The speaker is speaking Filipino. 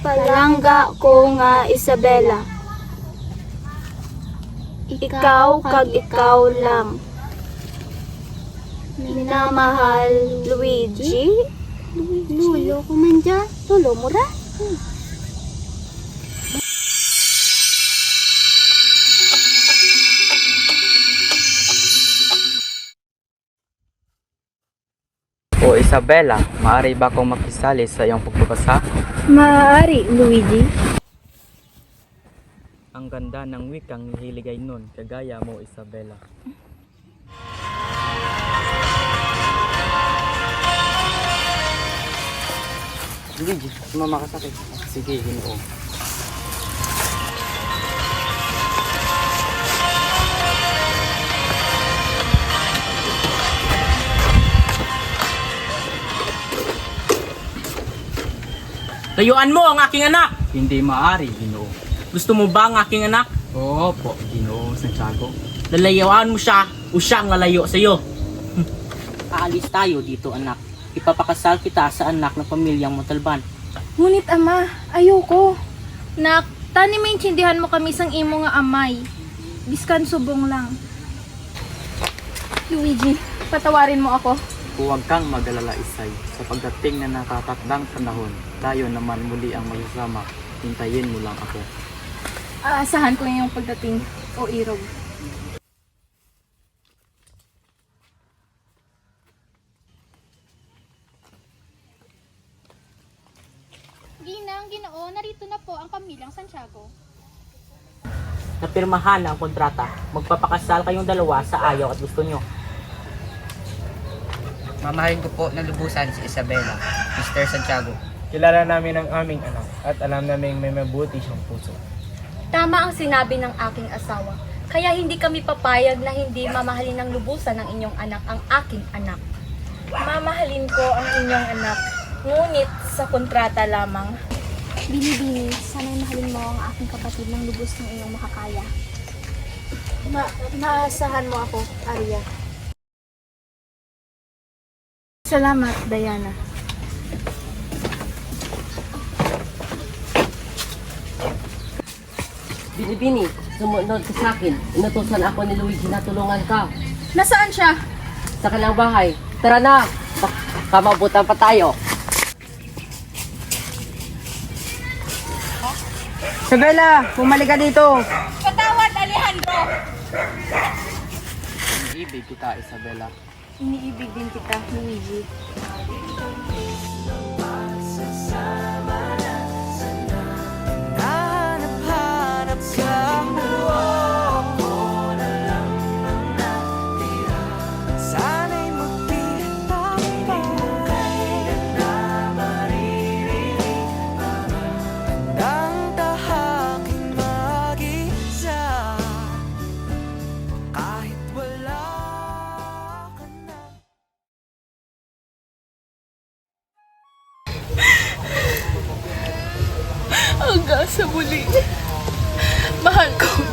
Palangga ko nga Isabela. Ikaw kag ikaw lang. Minamahal Luigi. Lulo ko man dyan. Lolo mo ra? O Isabela, maaari ba akong makisali sa iyong pagbabasa? Maaari, Luigi. Ang ganda ng wikang hihiligay nun, kagaya mo Isabela. Luigi, sumama ka sa akin. Sige, ginoo. Layuan mo ang aking anak! Hindi maaari, ginoo. Gusto mo ba ang aking anak? Oo po, ginoo, Santiago. Lalayawaan mo siya o siya ang lalayo sa iyo. Aalis tayo dito anak. Ipapakasal kita sa anak ng pamilyang Montalban. Ngunit ama, ayoko. Nak, tani maintindihan mo kami sang imo nga amay. Biskan subong lang. Luigi, patawarin mo ako. Huwag kang mag-alala, Isay. Sa pagdating na natatakdang panahon, tayo naman muli ang magsasama. Hintayin mo lang ako. Aasahan ko yung pagdating o irog. Ginang, ginoo, narito na po ang pamilyang Santiago. Napirmahan na ang kontrata. Magpapakasal kayong dalawa sa ayaw at gusto nyo. Mamahalin ko po na lubusan si Isabela, Mr. Santiago. Kilala namin ang aming anak at alam namin may mabuti siyang puso. Tama ang sinabi ng aking asawa. Kaya hindi kami papayag na hindi mamahalin ng lubusan ng inyong anak ang aking anak. Mamahalin ko ang inyong anak, ngunit sa kontrata lamang. Bini-bini, sana'y mahalin mo ang aking kapatid ng lubos ng iyong makakaya. Ma maasahan mo ako, Arya. Salamat, Diana. Binibini, sumunod ka sa akin. Inutusan ako ni Luigi na tulungan ka Nasaan siya? sa kanilang bahay. Tara na! Bak- Kamabutan pa tayo. Isabela, bumalik ka dito! Patawad, Alejandro! Ibig kita, Isabela. Iniibig din kita, Luigi. Hanggang sa muli. Mahal ko